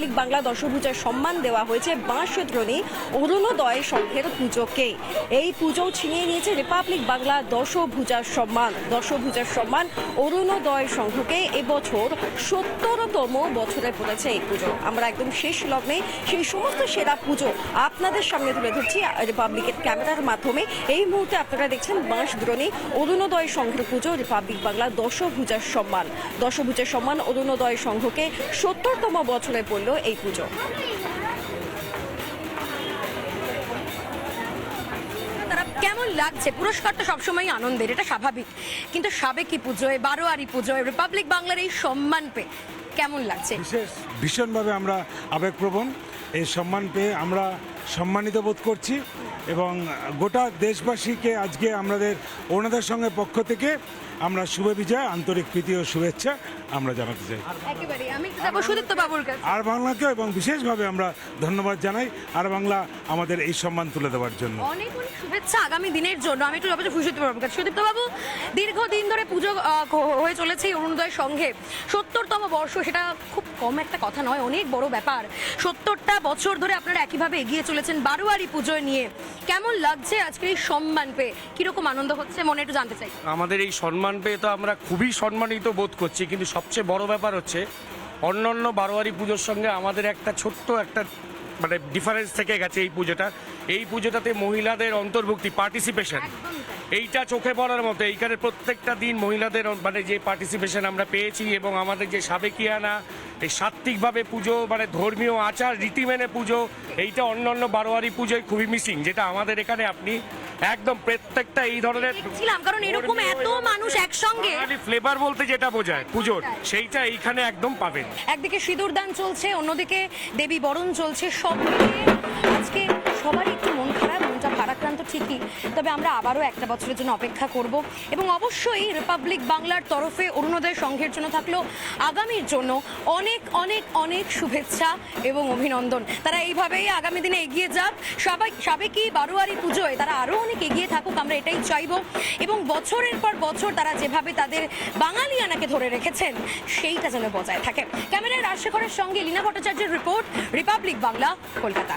Republic Bangla দশভূজার সম্মান দেওয়া হয়েছে বাঁশদ্রোণী অরুণোদয় সংঘের পুজোকে। এই পুজো ছিনিয়ে নিয়েছে রিপাবলিক বাংলা দশভূজার সম্মান। দশভূজার সম্মান অরুণোদয় সংঘকে এবছর সত্তরতম বছরে পড়েছে এই পুজো। আমরা একদম শেষ লগ্নে সেই সমস্ত সেরা পুজো আপনাদের সামনে তুলে ধরছি রিপাবলিকের ক্যামেরার মাধ্যমে। এই মুহূর্তে আপনারা দেখছেন বাঁশদ্রোণী অরুণোদয় সংঘের পুজো, রিপাবলিক বাংলা দশভূজার সম্মান। দশভূজার সম্মান অরুণোদয় সংঘকে সত্তরতম বছরে পড়ল। এই পুজো। তারা কেমন লাগছে? পুরস্কার তো সবসময় আনন্দের এটা স্বাভাবিক। কিন্তু সাবেকি পুজোয় বারোয়ারি পুজোয় রিপাবলিক বাংলার এই সম্মান পেয়ে কেমন লাগছে? বিশেষ ভীষণভাবে আমরা আবেগপ্রবণ। এই সম্মান পেয়ে আমরা সম্মানিত বোধ করছি এবং গোটা দেশবাসীকে আজকে আমাদের ওনাদের সঙ্গে পক্ষ থেকে আমরা শুভ বিজয় আন্তরিক প্রীতি ও শুভেচ্ছা আমরা জানাতে চাই। আর বাংলাকে এবং বিশেষভাবে আমরা ধন্যবাদ জানাই। আর বাংলা আমাদের এই সম্মান তুলে দেওয়ার জন্য। অনেক অনেক শুভেচ্ছা আগামী দিনের জন্য। আমি একটু যাব সুদীপ্ত বাবুর কাছে। সুদীপ্ত বাবু দীর্ঘদিন ধরে পুজো হয়ে চলেছে অরুণোদয় সংঘে সত্তরতম বর্ষ সেটা খুব কম একটা কথা নয় অনেক বড় ব্যাপার। সত্তরটা বছর ধরে আপনারা একইভাবে এগিয়ে চলেছেন বারোয়ারি পুজোয় নিয়ে। কেমন লাগছে আজকে এই সম্মান পেয়ে? কীরকম আনন্দ হচ্ছে মনে একটু জানতে চাই। আমাদের এই সম্মান পেয়ে তো আমরা খুবই সম্মানিত বোধ করছি কিন্তু সবচেয়ে বড় ব্যাপার হচ্ছে অন্য অন্য বারোয়ারি পুজোর সঙ্গে আমাদের একটা ছোট্ট একটা মানে ডিফারেন্স থেকে গেছে এই পুজোটা। এই পুজোটাতে মহিলাদের অন্তর্ভুক্তি পার্টিসিপেশন এইটা চোখে পড়ার মতো। এইখানে প্রত্যেকটা দিন মহিলাদের মানে যে পার্টিসিপেশন আমরা পেয়েছি এবং আমাদের যে সাবেকিয়ানা এই সাত্ত্বিকভাবে পুজো মানে ধর্মীয় আচার রীতি মেনে পুজো এইটা অন্য অন্য বারোয়ারি পুজোয় খুবই মিসিং যেটা আমাদের এখানে আপনি একদম প্রত্যেকটা এই ধরনের দেখছিলাম কারণ এরকম এত মানুষ একসঙ্গে। ফ্লেভার বলতে যেটা বোঝায় পুজোর সেইটা এইখানে একদম পাবেন। একদিকে সিঁদুর দান চলছে অন্যদিকে দেবী বরণ চলছে সব আজকে সবারই তবে আমরা আবারও একটা বছরের জন্য অপেক্ষা করব এবং অবশ্যই রিপাবলিক বাংলার তরফে অরুণোদয় সংঘের জন্য থাকল আগামীর জন্য অনেক অনেক অনেক শুভেচ্ছা এবং অভিনন্দন। তারা এইভাবেই আগামী দিনে এগিয়ে যাক। সবাই, সাবেকি বারোয়ারি পুজোয় তারা আরও অনেক এগিয়ে থাকুক, আমরা এটাই চাইব। এবং বছরের পর বছর তারা যেভাবে তাদের বাঙালিয়ানাকে ধরে রেখেছেন, সেইটা যেন বজায় থাকে। ক্যামেরায় রাজশেখরের সঙ্গে লীনা ভট্টাচার্যের রিপোর্ট, রিপাবলিক বাংলা, কলকাতা।